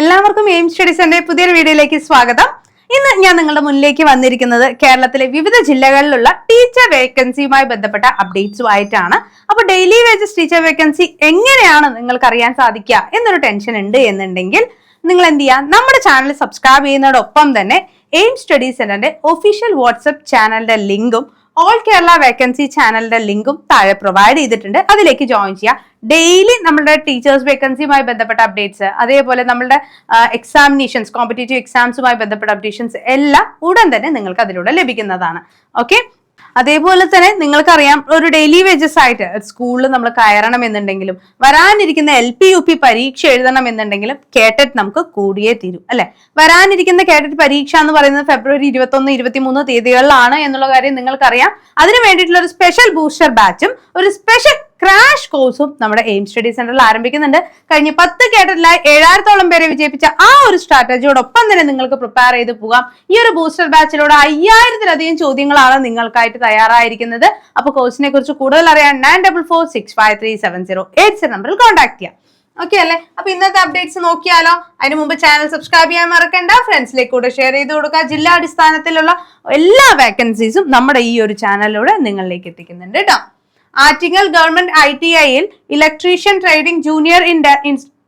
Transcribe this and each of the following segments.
എല്ലാവർക്കും എയിം സ്റ്റഡീസിന്റെ പുതിയൊരു വീഡിയോയിലേക്ക് സ്വാഗതം. ഇന്ന് ഞാൻ നിങ്ങളുടെ മുന്നിലേക്ക് വന്നിരിക്കുന്നത് കേരളത്തിലെ വിവിധ ജില്ലകളിലുള്ള ടീച്ചർ വേക്കൻസിയുമായി ബന്ധപ്പെട്ട അപ്ഡേറ്റ്സുമായിട്ടാണ് അപ്പോൾ ഡെയിലി വേജസ് ടീച്ചർ വേക്കൻസി എങ്ങനെയാണ് നിങ്ങൾക്ക് അറിയാൻ സാധിക്കുക എന്നൊരു ടെൻഷൻ ഉണ്ട് എന്നുണ്ടെങ്കിൽ നിങ്ങൾ എന്ത് ചെയ്യുക നമ്മുടെ ചാനൽ സബ്സ്ക്രൈബ് ചെയ്യുന്നതോടൊപ്പം തന്നെ എയിം സ്റ്റഡീസ് സെന്ററിന്റെ ഒഫീഷ്യൽ വാട്സപ്പ് ചാനലിന്റെ ലിങ്കും ഓൾ കേരള വേക്കൻസി ചാനലിന്റെ ലിങ്കും താഴെ പ്രൊവൈഡ് ചെയ്തിട്ടുണ്ട്. അതിലേക്ക് ജോയിൻ ചെയ്യുക. ഡെയിലി നമ്മുടെ ടീച്ചേഴ്സ് വേക്കൻസിയുമായി ബന്ധപ്പെട്ട അപ്ഡേറ്റ്സ് അതേപോലെ നമ്മുടെ എക്സാമിനേഷൻസ് കോമ്പറ്റേറ്റീവ് എക്സാംസുമായി ബന്ധപ്പെട്ട അപ്ഡേഷൻസ് എല്ലാം ഉടൻ തന്നെ നിങ്ങൾക്ക് അതിലൂടെ ലഭിക്കുന്നതാണ്. ഓക്കെ അതേപോലെ തന്നെ നിങ്ങൾക്കറിയാം ഒരു ഡെയിലി വേജസ് ആയിട്ട് സ്കൂളിൽ നമ്മൾ കയറണം എന്നുണ്ടെങ്കിലും വരാനിരിക്കുന്ന എൽ പി യു പി പരീക്ഷ എഴുതണം എന്നുണ്ടെങ്കിലും കേട്ടറ്റ് നമുക്ക് കൂടിയേ തീരും അല്ലെ? വരാനിരിക്കുന്ന കേട്ടറ്റ് പരീക്ഷ എന്ന് പറയുന്നത് ഫെബ്രുവരി ഇരുപത്തൊന്ന് ഇരുപത്തിമൂന്ന് തീയതികളിലാണ് എന്നുള്ള കാര്യം നിങ്ങൾക്കറിയാം. അതിന് വേണ്ടിയിട്ടുള്ള ഒരു സ്പെഷ്യൽ ബൂസ്റ്റർ ബാച്ചും ഒരു സ്പെഷ്യൽ ക്രാഷ് കോഴ്സും നമ്മുടെ എയിം സ്റ്റഡി സെന്ററിൽ ആരംഭിക്കുന്നുണ്ട്. കഴിഞ്ഞ പത്ത് കേട്ടിട്ടില്ല ഏഴായിരത്തോളം പേരെ വിജയിപ്പിച്ച ആ ഒരു സ്ട്രാറ്റജിയോടൊപ്പം തന്നെ നിങ്ങൾക്ക് പ്രിപ്പയർ ചെയ്ത് പോകാം. ഈ ഒരു ബൂസ്റ്റർ ബാച്ചിലൂടെ അയ്യായിരത്തിലധികം ചോദ്യങ്ങളാണ് നിങ്ങൾക്കായിട്ട് തയ്യാറായിരിക്കുന്നത്. അപ്പൊ കോഴ്സിനെ കുറിച്ച് കൂടുതൽ അറിയാൻ nine double four six five three seven zero eight seven നമ്പറിൽ കോൺടാക്ട് ചെയ്യാം. ഓക്കെ അല്ലേ? അപ്പൊ ഇന്നത്തെ അപ്ഡേറ്റ്സ് നോക്കിയാലോ? അതിന് മുമ്പ് ചാനൽ സബ്സ്ക്രൈബ് ചെയ്യാൻ മറക്കണ്ട. ഫ്രണ്ട്സിലേക്ക് കൂടെ ഷെയർ ചെയ്ത് കൊടുക്കുക. ജില്ലാ അടിസ്ഥാനത്തിലുള്ള എല്ലാ വേക്കൻസീസും നമ്മുടെ ഈ ഒരു ചാനലിലൂടെ നിങ്ങളിലേക്ക് എത്തിക്കുന്നുണ്ട് കേട്ടോ ആറ്റിങ്ങൽ ഗവൺമെന്റ് ഐ ടി ഐയിൽ ഇലക്ട്രീഷ്യൻ ട്രേഡിംഗ് ജൂനിയർ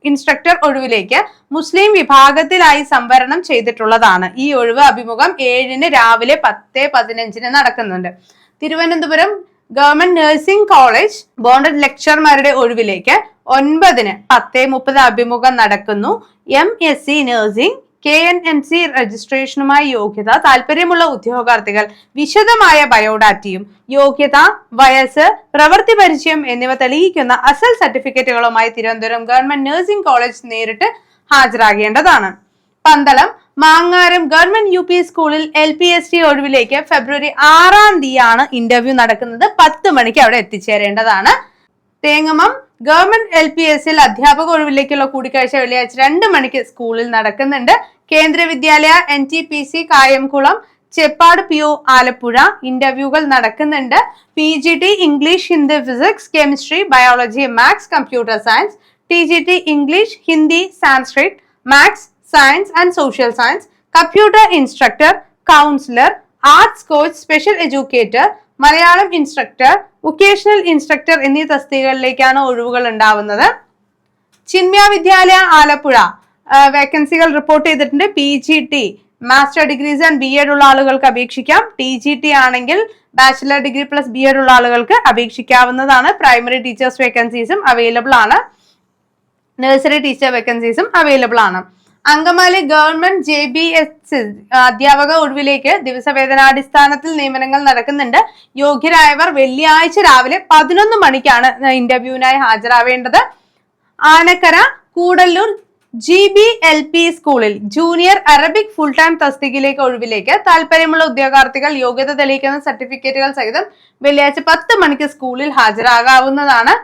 ഇൻസ്ട്രക്ടർ ഒഴിവിലേക്ക് മുസ്ലിം വിഭാഗത്തിലായി സംവരണം ചെയ്തിട്ടുള്ളതാണ്. ഈ ഒഴിവ് അഭിമുഖം ഏഴിന് രാവിലെ പത്ത് പതിനഞ്ചിന് നടക്കുന്നുണ്ട്. Thiruvananthapuram government nursing college bonded ലെക്ചർമാരുടെ ഒഴിവിലേക്ക് ഒൻപതിന് പത്ത് മുപ്പത് അഭിമുഖം നടക്കുന്നു. M S C nursing K N N C രജിസ്ട്രേഷനുമായി യോഗ്യത താല്പര്യമുള്ള ഉദ്യോഗാർത്ഥികൾ വിശദമായ ബയോഡാറ്റയും യോഗ്യത വയസ്സ് പ്രവൃത്തി പരിചയം എന്നിവ തെളിയിക്കുന്ന അസൽ സർട്ടിഫിക്കറ്റുകളുമായി തിരുവനന്തപുരം ഗവൺമെന്റ് നഴ്സിംഗ് കോളേജ് നേരിട്ട് ഹാജരാകേണ്ടതാണ്. Pandalam Mangaram government U P സ്കൂളിൽ എൽ പി എസ് ടി ഒഴിവിലേക്ക് ഫെബ്രുവരി ആറാം തീയതിയാണ് ഇന്റർവ്യൂ നടക്കുന്നത്. പത്ത് മണിക്ക് അവിടെ എത്തിച്ചേരേണ്ടതാണ്. Thengamam government L P S സിയിൽ അധ്യാപക ഒഴിവിലേക്കുള്ള കൂടിക്കാഴ്ച വെള്ളിയാഴ്ച രണ്ട് മണിക്ക് സ്കൂളിൽ നടക്കുന്നുണ്ട്. Kendriya Vidyalaya N T P C Kayamkulam Cheppad P O Alappuzha ഇന്റർവ്യൂകൾ നടക്കുന്നുണ്ട്. P G T English Hindi physics chemistry biology maths computer science T G T English Hindi Sanskrit maths science and social science computer instructor counsellor arts coach special educator Malayalam instructor vocational instructor എന്നീ തസ്തികകളിലേക്കാണ് ഒഴിവുകൾ ഉണ്ടാവുന്നത്. ചിന്മയ വിദ്യാലയ ആലപ്പുഴ വേക്കൻസികൾ report ചെയ്തിട്ടുണ്ട്. P G T master degrees and B Ed ഉള്ള ആളുകൾക്ക് അപേക്ഷിക്കാം. ടി ജി ടി ആണെങ്കിൽ bachelor degree plus B Ed ഉള്ള ആളുകൾക്ക് അപേക്ഷിക്കാവുന്നതാണ്. പ്രൈമറി ടീച്ചേഴ്സ് വേക്കൻസീസും അവൈലബിൾ ആണ്. നഴ്സറി ടീച്ചർ വേക്കൻസീസും അവൈലബിൾ ആണ്. Angamaly government J B S അധ്യാപക ഒഴിവിലേക്ക് ദിവസവേതനാടിസ്ഥാനത്തിൽ നിയമനങ്ങൾ നടക്കുന്നുണ്ട്. യോഗ്യരായവർ വെള്ളിയാഴ്ച രാവിലെ പതിനൊന്ന് മണിക്കാണ് ഇന്റർവ്യൂവിനായി ഹാജരാവേണ്ടത്. Anakkara Koodallur G B L P സ്കൂളിൽ ജൂനിയർ അറബിക് ഫുൾ ടൈം തസ്തികയിലേക്ക് ഒഴിവിലേക്ക് താല്പര്യമുള്ള ഉദ്യോഗാർത്ഥികൾ യോഗ്യത തെളിയിക്കുന്ന സർട്ടിഫിക്കറ്റുകൾ സഹിതം വെള്ളിയാഴ്ച പത്ത് മണിക്ക് സ്കൂളിൽ ഹാജരാകാവുന്നതാണ്.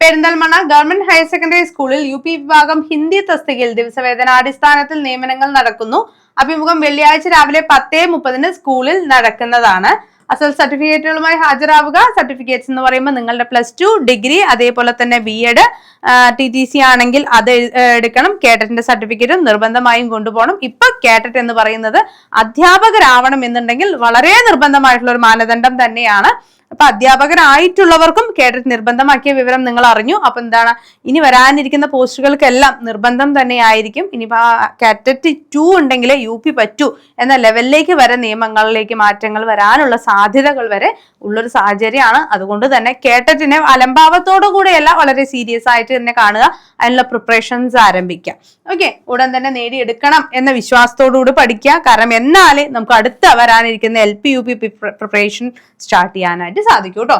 പെരിന്തൽമണ്ണ ഗവൺമെന്റ് ഹയർ സെക്കൻഡറി സ്കൂളിൽ യു പി വിഭാഗം ഹിന്ദി തസ്തികയിൽ ദിവസവേതനാടിസ്ഥാനത്തിൽ നിയമനങ്ങൾ നടക്കുന്നു. അഭിമുഖം വെള്ളിയാഴ്ച രാവിലെ പത്തേ മുപ്പതിന് സ്കൂളിൽ നടക്കുന്നതാണ്. അസൽ സർട്ടിഫിക്കറ്റുകളുമായി ഹാജരാവുക. സർട്ടിഫിക്കറ്റ്സ് എന്ന് പറയുമ്പോൾ നിങ്ങളുടെ പ്ലസ് ടു ഡിഗ്രി അതേപോലെ തന്നെ B Ed T T C ആണെങ്കിൽ അത് എടുക്കണം. കേട്ടറ്റിന്റെ സർട്ടിഫിക്കറ്റും നിർബന്ധമായും കൊണ്ടുപോകണം. ഇപ്പൊ കേട്ടറ്റ് എന്ന് പറയുന്നത് അധ്യാപകരാവണം എന്നുണ്ടെങ്കിൽ വളരെ നിർബന്ധമായിട്ടുള്ള ഒരു മാനദണ്ഡം തന്നെയാണ്. അപ്പൊ അധ്യാപകരായിട്ടുള്ളവർക്കും കേഡറ്റ് നിർബന്ധമാക്കിയ വിവരം നിങ്ങൾ അറിഞ്ഞു. അപ്പൊ എന്താണ്? ഇനി വരാനിരിക്കുന്ന പോസ്റ്റുകൾക്കെല്ലാം നിർബന്ധം തന്നെയായിരിക്കും. ഇനിയിപ്പോ കാറ്ററ്റ് ടു ഉണ്ടെങ്കിൽ യു പി പറ്റൂ എന്ന ലെവലിലേക്ക് വരെ നിയമങ്ങളിലേക്ക് മാറ്റങ്ങൾ വരാനുള്ള സാധ്യതകൾ വരെ ഉള്ളൊരു സാഹചര്യമാണ്. അതുകൊണ്ട് തന്നെ കേട്ടറ്റിനെ അലംഭാവത്തോടു കൂടെയല്ല വളരെ സീരിയസ് ആയിട്ട് തന്നെ കാണുക. അതിനുള്ള പ്രിപ്പറേഷൻസ് ആരംഭിക്കാം ഓക്കെ ഉടൻ തന്നെ നേടിയെടുക്കണം എന്ന വിശ്വാസത്തോടുകൂടി പഠിക്കുക. കാരണം എന്നാലേ നമുക്ക് അടുത്ത വരാനിരിക്കുന്ന L P U P preparation start ചെയ്യാനായിട്ട് സാധിക്കും കേട്ടോ.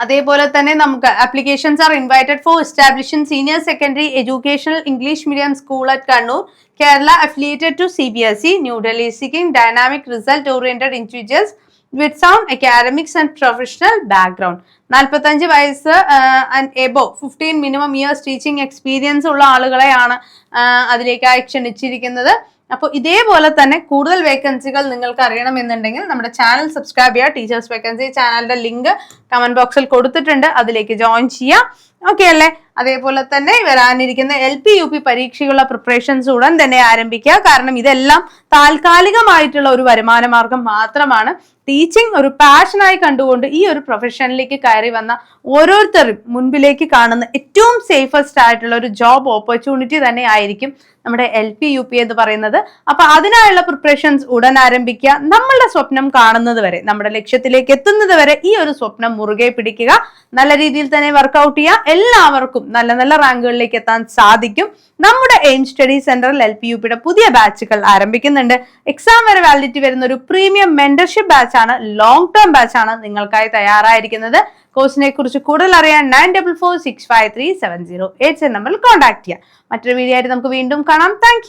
അതേപോലെ തന്നെ നമുക്ക് applications are invited for establishing senior secondary educational English medium school at Kannur Kerala affiliated to C B S E New Delhi seeking dynamic result oriented individuals with sound academics and professional background നാൽപ്പത്തഞ്ച് വയസ്സ് and above fifteen minimum years teaching experience ഉള്ള ആളുകളെയാണ് അതിലേക്കായി ക്ഷണിച്ചിരിക്കുന്നത്. അപ്പോൾ ഇതേപോലെ തന്നെ കൂടുതൽ വേക്കൻസികൾ നിങ്ങൾക്ക് അറിയണമെന്നുണ്ടെങ്കിൽ നമ്മുടെ ചാനൽ സബ്സ്ക്രൈബ് ചെയ്യുക. ടീച്ചേഴ്സ് വേക്കൻസി ചാനലിന്റെ ലിങ്ക് കമന്റ് ബോക്സിൽ കൊടുത്തിട്ടുണ്ട്. അതിലേക്ക് ജോയിൻ ചെയ്യാം ഓക്കെ അല്ലേ? അതേപോലെ തന്നെ വരാനിരിക്കുന്ന എൽ പി യു പി പരീക്ഷയുള്ള പ്രിപ്പറേഷൻസ് ഉടൻ തന്നെ ആരംഭിക്കുക. കാരണം ഇതെല്ലാം താൽക്കാലികമായിട്ടുള്ള ഒരു വരുമാന മാർഗം മാത്രമാണ്. ടീച്ചിങ് ഒരു പാഷനായി കണ്ടുകൊണ്ട് ഈ ഒരു പ്രൊഫഷനിലേക്ക് കയറി വന്ന ഓരോരുത്തരും മുൻപിലേക്ക് കാണുന്ന ഏറ്റവും സേഫസ്റ്റ് ആയിട്ടുള്ള ഒരു ജോബ് ഓപ്പർച്യൂണിറ്റി തന്നെ ആയിരിക്കും നമ്മുടെ എൽ പി യു പി എന്ന് പറയുന്നത്. അപ്പൊ അതിനായുള്ള പ്രിപ്പറേഷൻസ് ഉടൻ ആരംഭിക്കുക. നമ്മളുടെ സ്വപ്നം കാണുന്നത് വരെ നമ്മുടെ ലക്ഷ്യത്തിലേക്ക് എത്തുന്നത് വരെ ഈ ഒരു സ്വപ്നം മുറുകെ പിടിക്കുക. നല്ല രീതിയിൽ തന്നെ വർക്കൗട്ട് ചെയ്യുക. എല്ലാവർക്കും നല്ല നല്ല റാങ്കുകളിലേക്ക് എത്താൻ സാധിക്കും. നമ്മുടെ എയിം സ്റ്റഡി സെന്ററിൽ എൽ പി യു പിയുടെ പുതിയ ബാച്ചുകൾ ആരംഭിക്കുന്നുണ്ട്. എക്സാം വരെ വാലിഡിറ്റി വരുന്ന ഒരു പ്രീമിയം മെന്റർഷിപ്പ് ബാച്ചാണ് ലോങ് ടേം ബാച്ചാണ് നിങ്ങൾക്കായി തയ്യാറായിരിക്കുന്നത്. കോഴ്സിനെ കുറിച്ച് കൂടുതൽ അറിയാൻ nine double four six five three seven zero eight നമ്പറിൽ കോൺടാക്ട് ചെയ്യാം. മറ്റൊരു വീഡിയോ ആയിട്ട് നമുക്ക് വീണ്ടും കാണാം. താങ്ക്